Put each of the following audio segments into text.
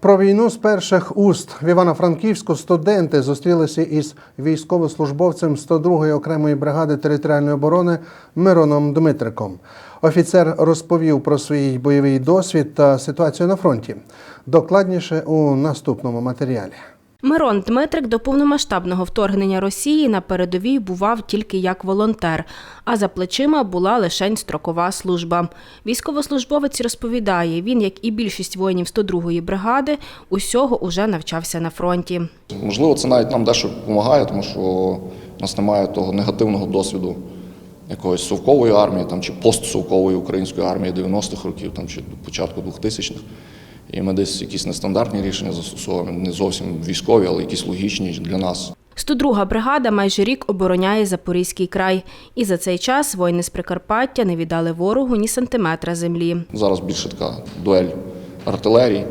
Про війну з перших уст в Івано-Франківську студенти зустрілися із військовослужбовцем 102-ї окремої бригади територіальної оборони Мироном Дмитриком. Офіцер розповів про свій бойовий досвід та ситуацію на фронті. Докладніше у наступному матеріалі. Мирон Дмитрик до повномасштабного вторгнення Росії на передовій бував тільки як волонтер, а за плечима була лишень строкова служба. Військовослужбовець розповідає, він, як і більшість воїнів 102-ї бригади, усього уже навчався на фронті. Можливо, це навіть нам дещо допомагає, тому що у нас немає того негативного досвіду якоїсь совкової армії там, чи постсовкової української армії 90-х років там, чи початку 2000-х. І ми десь якісь нестандартні рішення застосовуємо, не зовсім військові, але якісь логічні для нас. 102-га бригада майже рік обороняє Запорізький край. І за цей час воїни з Прикарпаття не віддали ворогу ні сантиметра землі. Зараз більше така дуель артилерії.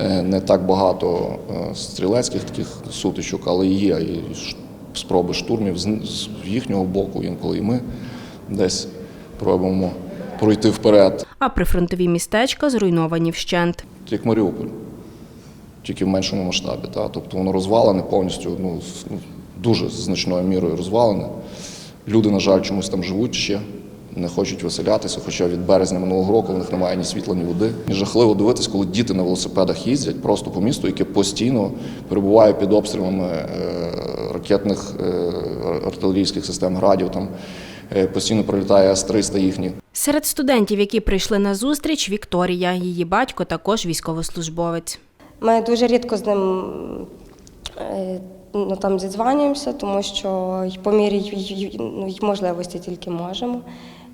Е, Не так багато е, стрілецьких таких сутичок, але є і спроби штурмів з з їхнього боку, інколи і ми десь пробуємо пройти вперед, А прифронтові містечка зруйновані вщент. як Маріуполь, тільки в меншому масштабі. Та? Тобто воно розвалене повністю, ну, ну, дуже значною мірою розвалене. Люди, на жаль, чомусь там живуть ще, не хочуть виселятися, хоча від березня минулого року в них немає ні світла, ні води. І жахливо дивитись, коли діти на велосипедах їздять просто по місту, яке постійно перебуває під обстрілами е, ракетних е, артилерійських систем градів. Там постійно прилітає С-300 їхні. Серед студентів, які прийшли на зустріч, Вікторія. Її батько також військовослужбовець. Ми дуже рідко з ним е, ну, там зідзванюємося, тому що й по мірі ну, можливості тільки можемо.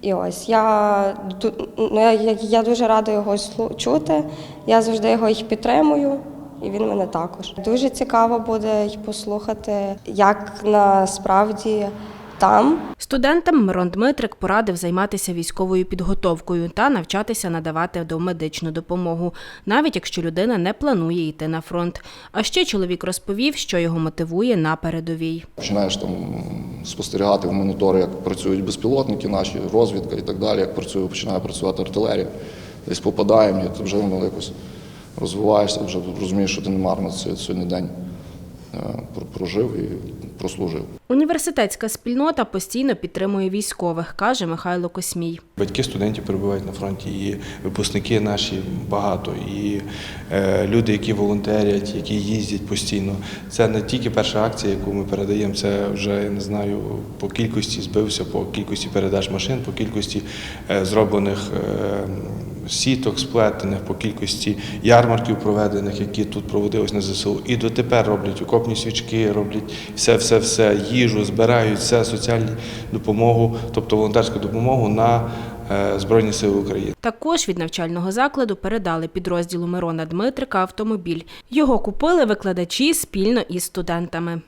І ось я, ну, я, я, дуже рада його чути. Я завжди його їх підтримую, і він мене також. Дуже цікаво буде й послухати, як насправді там Студентам Мирон Дмитрик порадив займатися військовою підготовкою та навчатися надавати домедичну допомогу, навіть якщо людина не планує йти на фронт. А ще чоловік розповів, що його мотивує на передовій. Починаєш там спостерігати в монітори, як працюють безпілотники, наші розвідка і так далі, як працює, починає працювати артилерія. Десь попадаємо, і ти вже воно якось розвиваєшся, вже розумієш, що ти не марно це сьогодні день прожив і прослужив. Університетська спільнота постійно підтримує військових, каже Михайло Космій. Батьки студентів перебувають на фронті, і випускники наші багато, і е, люди, які волонтерять, які їздять постійно. Це не тільки перша акція, яку ми передаємо, це вже я не знаю по кількості збився, по кількості передач машин, по кількості е, зроблених е, сіток сплетених, по кількості ярмарків проведених, які тут проводились на ЗСУ. І дотепер роблять окопні свічки, роблять все, все, все, їжу, збирають все, соціальну допомогу, тобто волонтерську допомогу на е, Збройні Сили України. Також від навчального закладу передали підрозділу Мирона Дмитрика автомобіль. Його купили викладачі спільно із студентами.